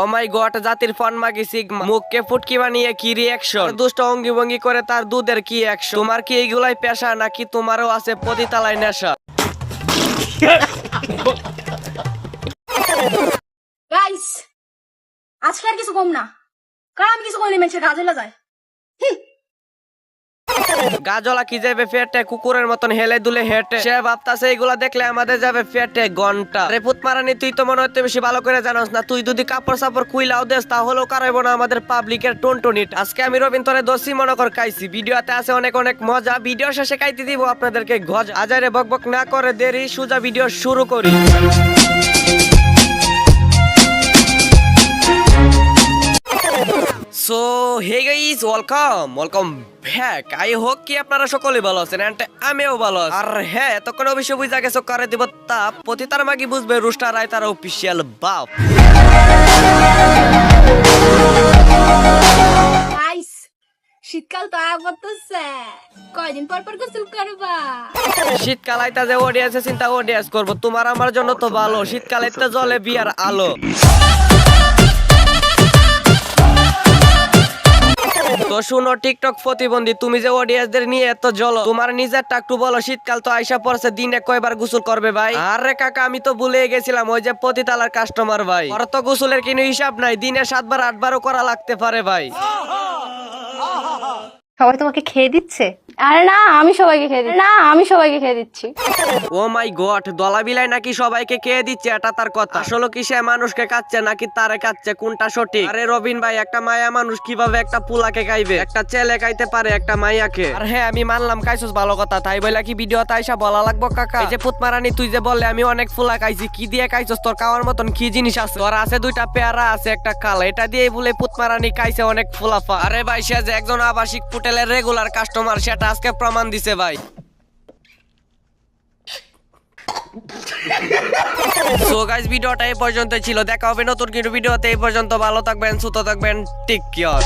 ও মাই god জাতির von মাগি মুখকে ফুটকি বানিয়ে কি রিয়াকশন দুষ্ট অঙ্গি ভঙ্গি করে তার দুধের কি অ্যাকশন তোমার কি এইগুলাই পেশা নাকি তোমারও আছে পতিতালায় নেশা? আজকে আর কিছু কম না। কারণ আমি কিছু কইলে মেয়েছে কাজে যায়। গাজলা কি যাবে ফেটে? কুকুরের মতন হেলে দুলে হেঁটে। সে ভাবতাছে, এগুলা দেখলে আমাদের যাবে ফেটে ঘণ্টা রে পুত মারানি তুই তো মনে হচ্ছে বেশি ভালো করে জানোস না। তুই যদি কাপড় সাপড় কুইলাও দেস, তাহলেও কারাইব না আমাদের পাবলিকের টনটনিট। আজকে আমি রবীন্দ্রের দোষী মনে কর খাইছি। ভিডিওতে আছে অনেক অনেক মজা। ভিডিও শেষে খাইতে দিব আপনাদেরকে গজ। আজারে বকবক না করে দেরি, সুজা ভিডিও শুরু করি। Hey guys welcome welcome back I হোক কি আপনারা সকলে ভালো আছেন এন্ড আমিও ভালো আছি। আর হ্যাঁ তখন অবশ্যই বুঝা গেছো করে দিব তাপ পতিতার মাগি বুঝবে রুস্টার রায় তার অফিসিয়াল বাপ। শীতকাল তো আয়া করতেছে কয়দিন পর পর গোসল করবা? শীতকাল আইতা যে অডিয়েন্স চিন্তা ওডিয়াস করব। তোমার আমার জন্য তো ভালো শীতকাল এতে জলে বিয়ার আলো। শুনো, টিকটক প্রতিবন্ধী, তুমি যে অডিয়েন্সদের নিয়ে এত জলো তোমার নিজের একটু বলো, শীতকাল তো আইসা পড়ছে, দিনে কয়বার গোসল করবে ভাই? আরে কাকা, আমি তো ভুলে গেছিলাম, ওই যে পতিতালার কাস্টমার ভাই। ওর তো গোসলের কোনো হিসাব নাই, দিনে সাতবার, আটবারও করা লাগতে পারে ভাই। সবাই তোমাকে খেয়ে দিচ্ছে? ও মাই গড, দলা বিলাই নাকি সবাইকে খেয়ে দিচ্ছে, এটা তার কথা। আসলে কি সে মানুষকে কাচ্ছে নাকি তারে কাচ্ছে, কোনটা সঠিক? আরে রবিন ভাই, একটা মায়া মানুষ কীভাবে একটা পুলাকে খাইবে? একটা ছেলে খাইতে পারে, একটা মাইয়াকে। আর হ্যাঁ আমি মানলাম, খাইছস ভালো কথা। তাই বলে কি ভিডিও তাইসা বলা লাগবো, কাকা? যে পুতমারানি, তুই যে বললে, আমি অনেক ফুলা খাইছি, কি দিয়ে খাইছস? তোর খাওয়ার মতন কি জিনিস আছে? তোর আছে দুইটা পেয়ারা, আছে একটা কাল এটা দিয়ে বলে পুতমারানি খাইছে অনেক ফুলাফা। আরে ভাই, সে যে একজন আবাসিক হোটেলের রেগুলার কাস্টমার সেটা আজকে প্রমাণ দিছে ভাই। ভিডিওটা এই পর্যন্ত ছিল। দেখা হবে নতুন কিন্তু ভিডিওতে। এই পর্যন্ত ভালো থাকবেন, সুস্থ থাকবেন। Take care